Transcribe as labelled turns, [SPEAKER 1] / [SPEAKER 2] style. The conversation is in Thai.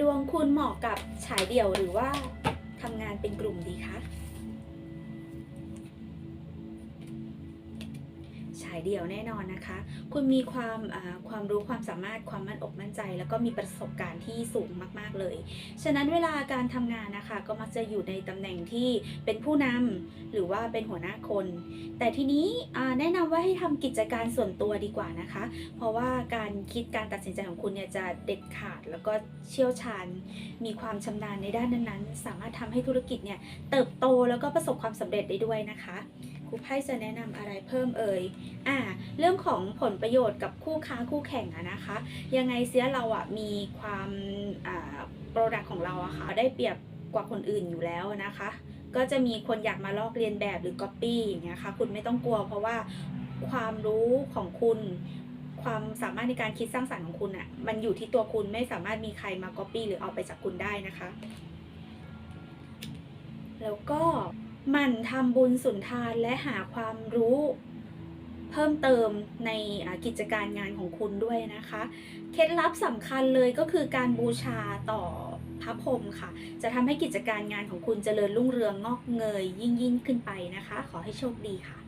[SPEAKER 1] ดวงคุณเหมาะกับฉายเดี่ยวหรือว่าทำงานเป็นกลุ่มดีคะายเดี่ยวแน่นอนนะคะ คุณมีความความรู้ความสามารถความมั่นอกมั่นใจ แล้วก็มีประสบการณ์ที่สูงมากๆเลย ฉะนั้นเวลาการทำงานนะคะ ก็มักจะอยู่ในตำแหน่งที่เป็นผู้นำหรือว่าเป็นหัวหน้าคน แต่ทีนี้แนะนำว่าให้ทำกิจการส่วนตัวดีกว่านะคะ เพราะว่าการคิดการตัดสินใจของคุณเนี่ยจะเด็ดขาด แล้วก็เชี่ยวชาญ มีความชำนาญในด้านนั้นๆ สามารถทำให้ธุรกิจเนี่ยเติบโตแล้วก็ประสบความสำเร็จได้ด้วยนะคะ ครูไพ่จะแนะนำอะไรเพิ่มเอ่ยอ่าเรื่องของผลประโยชน์กับคู่ค้าคู่แข่งอะนะคะ ยังไงเสียเราอะมีความอ่าโปรดักของเราอะค่ะได้เปรียบกว่าคนอื่นอยู่แล้วนะคะ ก็จะมีคนอยากมาลอกเลียนแบบหรือก๊อปปี้อย่างเงี้ยค่ะคุณไม่ต้องกลัว เพราะว่าความรู้ของคุณความสามารถในการคิดสร้างสรรค์ของคุณอะมันอยู่ที่ตัวคุณไม่สามารถมีใครมาก๊อปปี้หรือเอาไปจากคุณได้นะคะ แล้วก็ หมั่นทำบุญสุนทานและหาความรู้เพิ่มเติมในกิจการงานของคุณด้วยนะคะ เคล็ดลับสำคัญเลยก็คือการบูชาต่อพระพรหมค่ะ จะทำให้กิจการงานของคุณเจริญรุ่งเรืองงอกเงยยิ่งยิ่งขึ้นไปนะคะ ขอให้โชคดีค่ะ